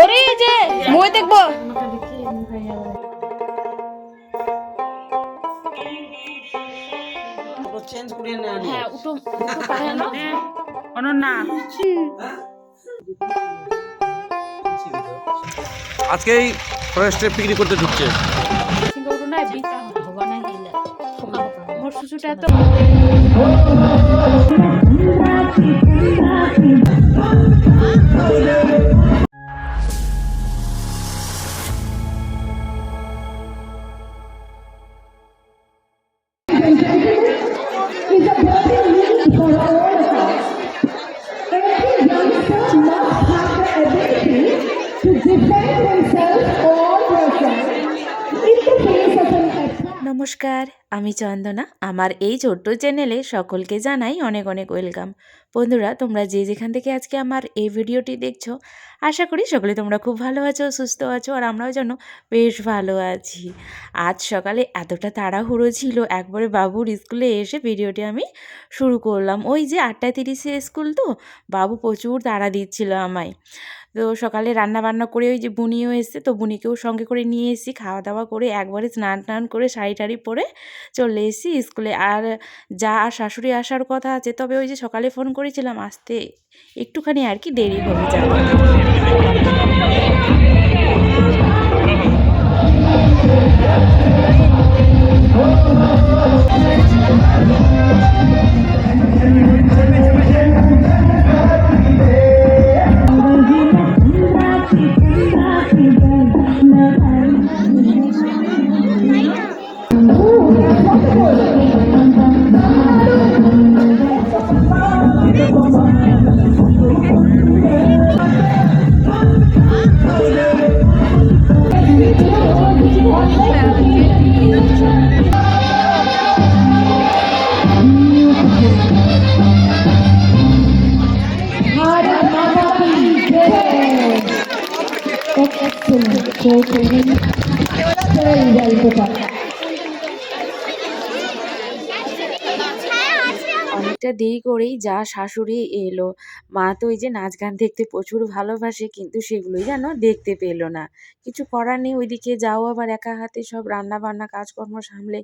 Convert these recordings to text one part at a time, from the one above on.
ওরে এই যে মই দেখব। চেঞ্জ করে না। হ্যাঁ পারে না। অনন্যা আজকেই ফরেস্টে পিকনিক করতে ঢুকছে। মোর সুসুটা তো নমস্কার, আমি চন্দনা। আমার এই ছোট্ট চ্যানেলে সকলকে জানাই অনেক অনেক ওয়েলকাম বন্ধুরা, তোমরা যে যেখান থেকে আজকে আমার এই ভিডিওটি দেখছ, আশা করি সকলে তোমরা খুব ভালো আছো, সুস্থ আছো, আর আমরাও যেন বেশ ভালো আছি। আজ সকালে এতটা তাড়াহুড়ো ছিল, একবারে বাবুর স্কুলে এসে ভিডিওটি আমি শুরু করলাম। ওই যে আটটা তিরিশে স্কুল তো, বাবু প্রচুর তাড়া দিচ্ছিল আমায়। তো সকালে রান্না বান্না করে ওই যে বুনিও এসছে, তো বুনিকেও সঙ্গে করে নিয়ে এসেছি। খাওয়া দাওয়া করে একবারে স্নান টান করে শাড়ি টাড়ি পরে চলে এসেছি স্কুলে। আর যা আর শাশুড়ি আসার কথা আছে, তবে ওই যে সকালে ফোন করেছিলাম, আসতে একটুখানি আর কি দেরি হবে যাবে। Excellent. So, অনেকটা দেরি করেই যা শাশুড়ি এলো। মা তো ওই যে নাচ গান দেখতে প্রচুর ভালোবাসে, কিন্তু সেগুলোই যেন দেখতে পেল না। কিছু করার নেই, ওইদিকে যাও আবার একা হাতে সব রান্না বান্না কাজকর্ম সামলে।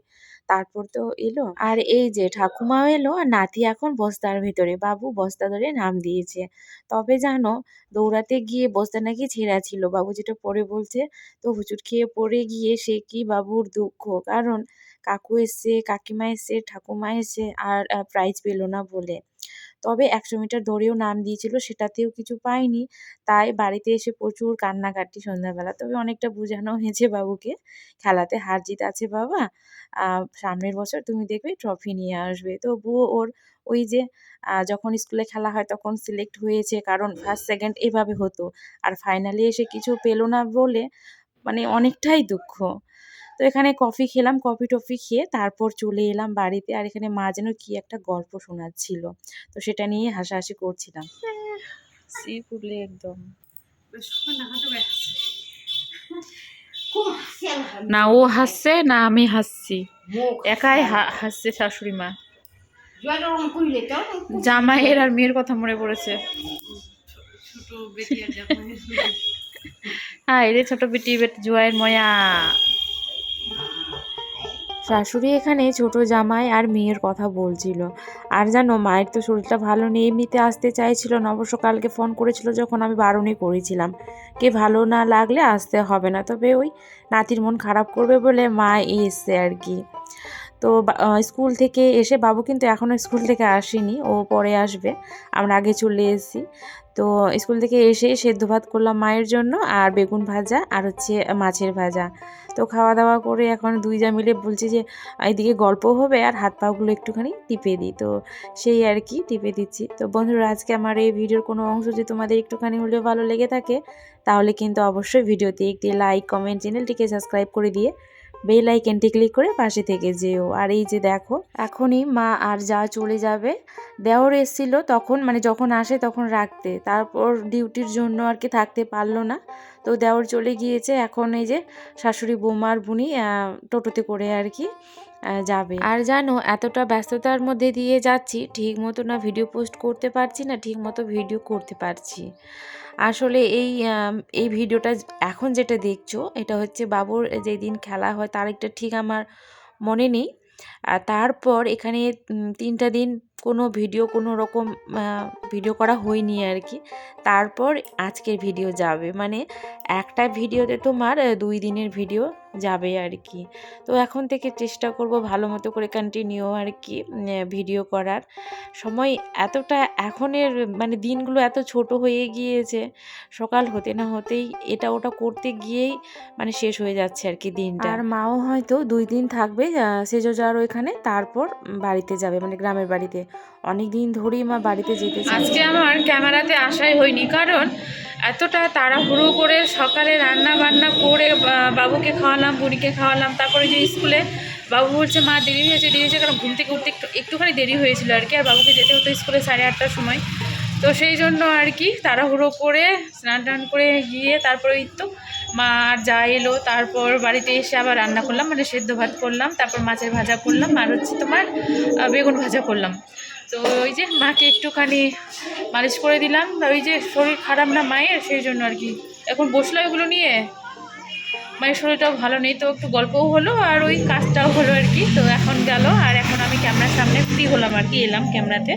তারপর তো এলো। আর এই যে ঠাকুমাও এলো আর নাতি এখন বস্তার ভেতরে। বাবু বস্তা ধরে নাম দিয়েছে। তবে জানো, দৌড়াতে গিয়ে বস্তা নাকি ছেঁড়া ছিল। বাবু যেটা পরে বলছে, তো হুচুট খেয়ে পড়ে গিয়ে সে কি বাবুর দুঃখ? কারণ কাকু এসছে, কাকিমা এসছে, ঠাকুমা এসছে আর প্রাইজ পেল না বলে। তবে একশো মিটার দৌড়েও নাম দিয়েছিল, সেটাতেও কিছু পায়নি তাই বাড়িতে এসে প্রচুর কান্নাকাটি সন্ধ্যাবেলা। তবে অনেকটা বোঝানো হয়েছে বাবুকে, খেলাতে হার জিত আছে বাবা। সামনের বছর তুমি দেখবে ট্রফি নিয়ে আসবে। তো তবুও ওর ওই যে যখন স্কুলে খেলা হয় তখন সিলেক্ট হয়েছে, কারণ ফার্স্ট সেকেন্ড এভাবে হতো। আর ফাইনালি এসে কিছু পেল না বলে মানে অনেকটাই দুঃখ। তো এখানে কফি খেলাম কফি টফি খেয়ে তারপর চলে এলাম বাড়িতে। আর এখানে মা যেন কি একটা গল্প শোনাচ্ছিল। তো সেটা নিয়ে হাসাহাসি করছিলাম। সি পুরলে একদম। না ও হাসছে না আমি হাসছি। একাই হা- হাসছে শাশুড়ি মা। জামাইয়ের আর মেয়ের কথা মনে পড়েছে। হ্যাঁ রে ছোট বেটি বেটি জুয়াইয়ের ময়া। শাশুড়ি এখানে ছোট জামাই আর মেয়ের কথা বলছিল। আর জানো, মায়ের তো শরীরটা ভালো নেই, এমনিতে আসতে চাইছিল না, অবশ্য কালকে ফোন করেছিল যখন আমি বারণই করেছিলাম। কে ভালো না লাগলে আসতে হবে না, তবে ওই নাতির মন খারাপ করবে বলে মা এসছে আর কি। তো স্কুল থেকে এসে বাবু কিন্তু এখনও স্কুল থেকে আসেনি, ও পরে আসবে। আমরা আগে চলে এসেছি। তো স্কুল থেকে এসে সেদ্ধ ভাত করলাম মায়ের জন্য আর বেগুন ভাজা আর হচ্ছে মাছের ভাজা। তো খাওয়া দাওয়া করে এখন দুই যা মিলে বলছে যে এদিকে গল্প হবে আর হাত পাগুলো একটুখানি টিপে দিই। তো সেই আর কি টিপে দিচ্ছি। তো বন্ধুরা, আজকে আমার এই ভিডিওর কোনো অংশ যদি তোমাদের একটুখানি হলেও ভালো লেগে থাকে, তাহলে কিন্তু অবশ্যই ভিডিওতে একটি লাইক, কমেন্ট, চ্যানেলটিকে সাবস্ক্রাইব করে দিয়ে বেল আইকনটি ক্লিক করে পাশে থেকে যেও। আর এই যে দেখো, এখনই মা আর যা চলে যাবে, দেওর এসেছিল তখন মানে যখন আসে তখন রাখতে। তারপর ডিউটির জন্য আর কি থাকতে পারল না। তো দেওর চলে গিয়েছে, এখন এই যে শাশুড়ি, বৌমার বুনি টোটোতে করে আর কি। যাবে। আর জানো, এতটা ব্যস্ততার মধ্যে দিয়ে যাচ্ছি ঠিক মতো না ভিডিও পোস্ট করতে পারছি না ঠিক মতো ভিডিও করতে পারছি। আসলে এই এই ভিডিওটা এখন যেটা দেখছ, এটা হচ্ছে বাবুর যেদিন খেলা হয়, তার একটা ঠিক আমার মনে নেই। তারপর এখানে তিনটা দিন কোনো ভিডিও কোনো রকম ভিডিও করা হয়নি আর কি। তারপর আজকের ভিডিও যাবে। মানে একটা ভিডিওতে তোমার দুই দিনের ভিডিও যাবে আর কি তো এখন থেকে চেষ্টা করব ভালো মতো করে কন্টিনিউ আর কি ভিডিও করার। সময় এতটা এখনের মানে দিনগুলো এত ছোট হয়ে গিয়েছে সকাল হতে না হতেই এটা ওটা করতে গিয়েই মানে শেষ হয়ে যাচ্ছে আর কি দিনটা। আর মাও হয়তো দুই দিন থাকবে সেজো যাওয়ার ওইখানে তারপর বাড়িতে যাবে মানে গ্রামের বাড়িতে। অনেক দিন ধরেই মা বাড়িতে যেতে আজকে আমার ক্যামেরাতে আসাই হয়নি কারণ এতটা তাড়াহুড়ো করে সকালে রান্না বান্না করে বাবুকে খাওয়ালাম, বুড়িকে খাওয়ালাম, তারপরে যে স্কুলে বাবু বলছে, মা, দেরি হয়েছে দেরি হয়েছে, কারণ ঘুম থেকে উঠতে একটু, একটুখানি দেরি হয়েছিল আর কি, আর বাবুকে যেতে হতো স্কুলে সাড়ে আটটার সময়। তো সেই জন্য আর কি তাড়াহুড়ো করে স্নান টান করে গিয়ে তারপরে এই তো মা আর যা এলো, তারপর বাড়িতে এসে আবার রান্না করলাম মানে সেদ্ধ ভাত করলাম, তারপর মাছের ভাজা করলাম, আর হচ্ছে তোমার বেগুন ভাজা করলাম। তো ওই যে মাকে একটুখানি মালিশ করে দিলাম। ওই যে শরীর খারাপ না মায়ের? সেই জন্য আর কি। এখন বসল এগুলো নিয়ে। মায়ের শরীরটাও ভালো নেই, তো একটু গল্পও হলো আর ওই কাজটাও হলো আর কি। তো এখন গেল আর এখন আমি ক্যামেরার সামনে ফ্রি হলাম আর কি, এলাম ক্যামেরাতে।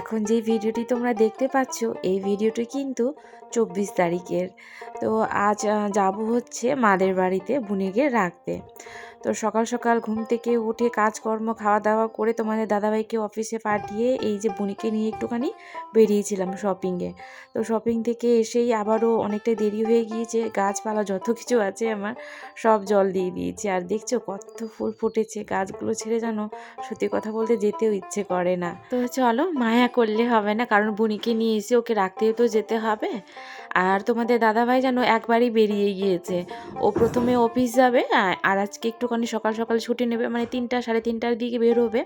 এখন যে ভিডিওটি তোমরা দেখতে পাচ্ছ, এই ভিডিওটি কিন্তু চব্বিশ তারিখের। তো আজ যাব হচ্ছে মাদের বাড়িতে বুনিকে রাখতে। তো সকাল সকাল ঘুম থেকে উঠে কাজকর্ম খাওয়া দাওয়া করে তোমাদের দাদাভাইকে অফিসে পাঠিয়ে এই যে বুনিকে নিয়ে একটুখানি বেরিয়েছিলাম শপিংয়ে তো শপিং থেকে এসেই আবারও অনেকটা দেরি হয়ে গিয়েছে, গাছপালা যত কিছু আছে আমার সব জল দিয়ে দিয়েছি। আর দেখছ কত ফুল ফুটেছে, গাছগুলো ছেড়ে জানো সত্যি কথা বলতে যেতেও ইচ্ছে করে না। তো চলো মায়া করলে হবে না, কারণ বুনিকে নিয়ে এসে ওকে রাখতেও তো যেতে হবে। আর তোমাদের দাদাভাই যেন একবারই বেরিয়ে গিয়েছে। ও প্রথমে অফিস যাবে আর আজকে একটুখানি সকাল সকাল ছুটি নেবে মানে তিনটা সাড়ে তিনটার দিকে বের হবে।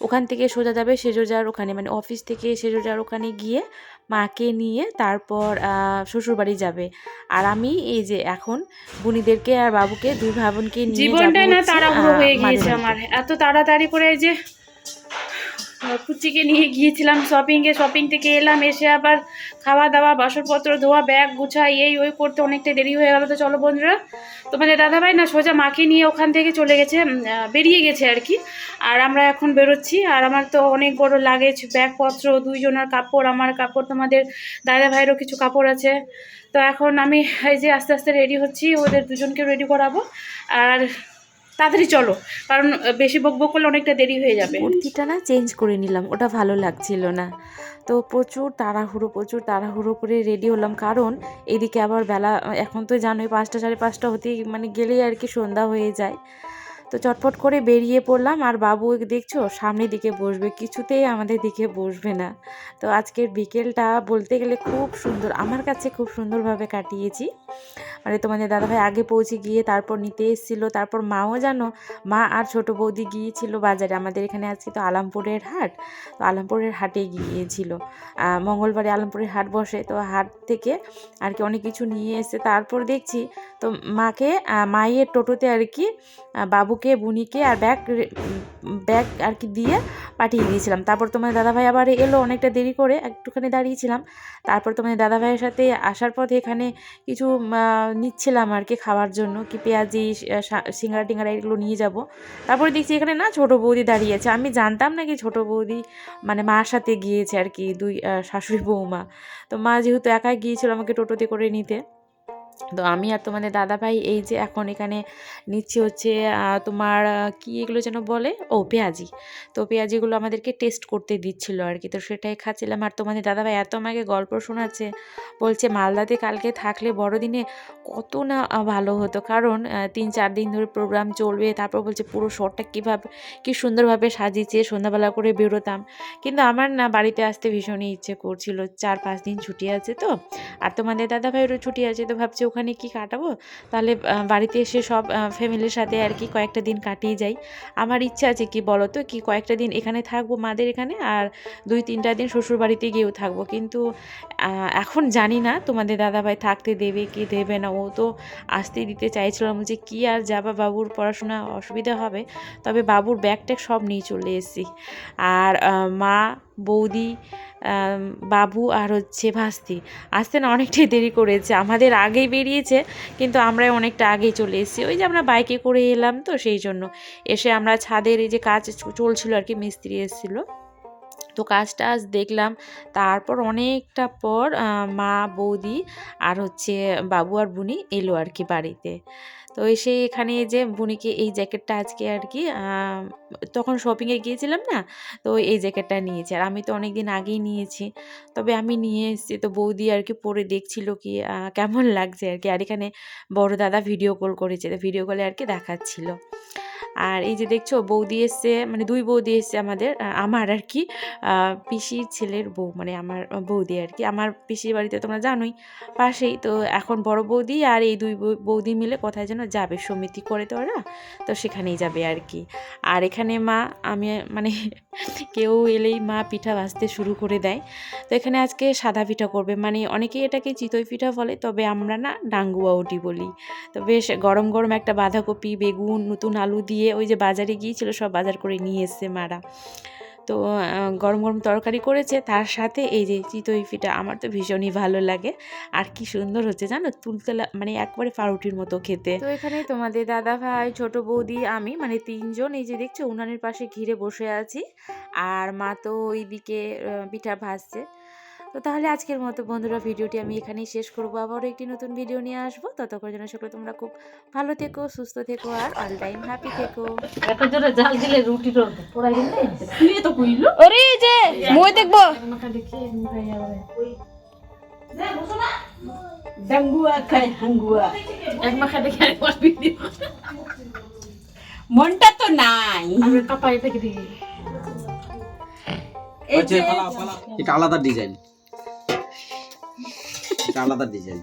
ওখান থেকে সোজা যাবে সেজোজার ওখানে মানে অফিস থেকে সেজোজার ওখানে গিয়ে মাকে নিয়ে তারপর আহ, শ্বশুরবাড়ি যাবে। আর আমি এই যে এখন বুনিদেরকে আর বাবুকে দুই ভাই বোনকে নিয়ে যাব জীবনটাই না তাড়াহুড়ো হয়ে গিয়েছে আমার। এত তাড়াতাড়ি করে এই যে কুচিকে নিয়ে গিয়েছিলাম শপিংয়ে শপিং থেকে এলাম, এসে আবার খাওয়া দাওয়া, বাসনপত্র, ধোয়া ব্যাগ গুছাই, এই ওই করতে অনেকটা দেরি হয়ে গেল। তো চলো বন্ধুরা, তোমাদের দাদাভাই না সোজা মাকে নিয়ে ওখান থেকে চলে গেছে বেরিয়ে গেছে আর কি। আর আমরা এখন বেরোচ্ছি। আর আমার তো অনেক বড় লাগেজ ব্যাগপত্র, দুইজনের কাপড়, আমার কাপড়, তোমাদের দাদা ভাইয়েরও কিছু কাপড় আছে। তো এখন আমি এই যে আস্তে আস্তে রেডি হচ্ছি, ওদের দুজনকে রেডি করাবো। আর তাড়াতাড়ি চলো, কারণ বেশি বক বক করলে অনেকটা দেরি হয়ে যাবে। কুর্তিটা না চেঞ্জ করে নিলাম, ওটা ভালো লাগছিল না। তো প্রচুর তাড়াহুড়ো প্রচুর তাড়াহুড়ো করে রেডি হলাম, কারণ এদিকে আবার বেলা এখন তো জানোই পাঁচটা, সাড়ে পাঁচটা হতেই মানে গেলেই আর কি সন্ধ্যা হয়ে যায়। তো চটপট করে বেরিয়ে পড়লাম আর বাবু দেখছ সামনের দিকে বসবে কিছুতেই আমাদের দিকে বসবে না। তো আজকের বিকেলটা বলতে গেলে খুব সুন্দর আমার কাছে খুব সুন্দরভাবে কাটিয়েছি। মানে তোমাদের দাদাভাই আগে পৌঁছে গিয়ে তারপর নিতে এসেছিল তারপর মাও জানো মা আর ছোট বৌদি গিয়েছিল বাজারে আমাদের এখানে আজকে তো আলামপুরের হাট তো আলামপুরের হাটে গিয়েছিল। মঙ্গলবারে আলামপুরের হাট বসে তো হাট থেকে আর কি অনেক কিছু নিয়ে এসে তারপর দেখছি তো মাকে মায়ের টোটোতে আর কি আহ, বাবুকে বুনিকে আর ব্যাগ ব্যাগ আর কি দিয়ে পাঠিয়ে দিয়েছিলাম। তারপর তোমার দাদাভাই আবার এলো, অনেকটা দেরি করে একটুখানি দাঁড়িয়েছিলাম। তারপর তোমার দাদাভাইয়ের সাথে আসার পথে এখানে কিছু নিচ্ছিলাম আর কি খাওয়ার জন্য। কি পেঁয়াজি সিঙ্গারা টিঙ্গারা এগুলো নিয়ে যাব। তারপরে দেখছি এখানে না ছোট বৌদি দাঁড়িয়ে আছে। আমি জানতাম না কি ছোট বৌদি মানে মার সাথে গিয়েছে আর কি, দুই শাশুড়ি বৌমা। তো মা যেহেতু একাই গিয়েছিল আমাকে টোটোতে করে নিতে। তো আমি আর তোমাদের দাদাভাই এই যে এখন এখানে নিচ্ছি হচ্ছে তোমার কি এগুলো যেন বলে? ও, পেঁয়াজি। তো পেঁয়াজিগুলো আমাদেরকে টেস্ট করতে দিচ্ছিল আর কি। তো সেটাই খাচ্ছিলাম আর তোমাদের দাদাভাই এত আমাকে গল্প শোনাচ্ছে, বলছে মালদাতে কালকে থাকলে বড়দিনে কত না ভালো হতো। কারণ তিন চার দিন ধরে প্রোগ্রাম চলবে, তারপর বলছে পুরো শহরটা কীভাবে, কী সুন্দরভাবে সাজিয়েছে, সন্ধ্যাবেলা করে বেরোতাম। কিন্তু আমার না বাড়িতে আসতে ভীষণই ইচ্ছে করছিল। চার পাঁচ দিন ছুটি আছে তো, আর তোমাদের দাদা ভাইয়েরও ছুটি আছে তো ভাবছি ওখানে কি কাটাবো? তাহলে বাড়িতে এসে সব ফ্যামিলির সাথে আর কি কয়েকটা দিন কাটিয়ে যাই। আমার ইচ্ছা আছে কি বলো তো কি কয়েকটা দিন এখানে থাকব মাদের এখানে আর দুই তিনটা দিন শ্বশুর বাড়িতে গিয়েও থাকব। কিন্তু এখন জানি না তোমাদের দাদাভাই থাকতে দেবে কি দেবে না। ও তো আসতে দিতে চাইছিলাম যে কি আর যাবা বাবুর পড়াশোনা অসুবিধা হবে। তবে বাবুর ব্যাগ ট্যাগ সব নিয়ে চলে এসেছি। আর মা বৌদি বাবু আর হচ্ছে ভাস্তি। আসতে না অনেকটাই দেরি করেছে, আমাদের আগেই বেরিয়েছে, কিন্তু আমরা অনেকটা আগেই চলে এসেছি। ওই যে আমরা বাইকে করে এলাম তো সেই জন্য। এসে আমরা ছাদের এই যে কাজ চলছিল আর কি, মিস্ত্রি এসেছিল। তো কাজটা আজ দেখলাম। তারপর অনেকটা পর মা, বৌদি আর হচ্ছে বাবু আর বুনি এলো আর কি বাড়িতে। তো এসে এখানে যে বুনিকে এই জ্যাকেটটা আজকে আর কি তখন শপিংয়ে গিয়েছিলাম না, তো এই জ্যাকেটটা নিয়েছি। আর আমি তো অনেক দিন আগেই নিয়েছি। তবে আমি নিয়ে এসেছি, তো বৌদি আর কি পরে দেখছিল কি কেমন লাগছে আর কি আর এখানে বড় দাদা ভিডিও কল করেছে, তো ভিডিও কলে আর কি দেখাচ্ছিল। আর এই যে দেখছ, বৌদি এসছে মানে দুই বৌদি এসছে আমাদের আমার আর কি পিসির ছেলের বউ মানে আমার বৌদি আর কি, আমার পিসির বাড়িতে তোমরা জানোই, পাশেই, তো এখন বড় বৌদি আর এই দুই বৌদি মিলে কোথায় যেন যাবে, সমিতি করে তো ওরা, তো সেখানেই যাবে আর কি। আর এখানে মা, আমি মানে কেউ এলেই মা পিঠা ভাজতে শুরু করে দেয়, তো এখানে আজকে সাদা পিঠা করবে মানে অনেকেই এটাকে চিতই পিঠা বলে, তবে আমরা না ডাঙ্গুয়াউটি বলি, তো বেশ গরম গরম একটা বাঁধাকপি, বেগুন, নতুন আলু দিয়ে ওই যে বাজারে গিয়েছিল, সব বাজার করে নিয়ে এসছে মারা। তো গরম গরম তরকারি করেছে, তার সাথে এই যে চিতই পিঠা, আমার তো ভীষণই ভালো লাগে। আর কি সুন্দর হচ্ছে জানো, তুলতলা মানে একবারে পাউরুটির মতো খেতে। তো এখানে তোমাদের দাদা ভাই, ছোট বৌদি, আমি মানে তিনজন, এই যে দেখছ, উনানের পাশে ঘিরে বসে আছি। আর মা তো ওইদিকে পিঠা ভাজছে। তো তাহলে আজকের মতো বন্ধুরা ভিডিওটি আমি এখানেই শেষ করব। আবারও একটি নতুন ভিডিও নিয়ে আসব। ততক্ষণ যেন সকলে তোমরা খুব ভালো থেকো সুস্থ থেকো আর অল টাইম হ্যাপি থেকো। একটা জোরে জাল দিলে রুটি পোড়াই দিলে তুই তো কইলো ওরে যে মই দেখব। ডাঙ্গুয়া হাঙ্গুয়া। এক মাখা দেখে আরেকবার ভিডিও মনটা তো নাই। আমরা থেকে দিই। এই যে আলাদা ডিজাইন। এটা আলাদা ডিজাইন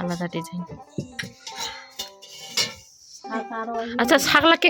আলাদা ডিজাইন আচ্ছা ছাগলাকে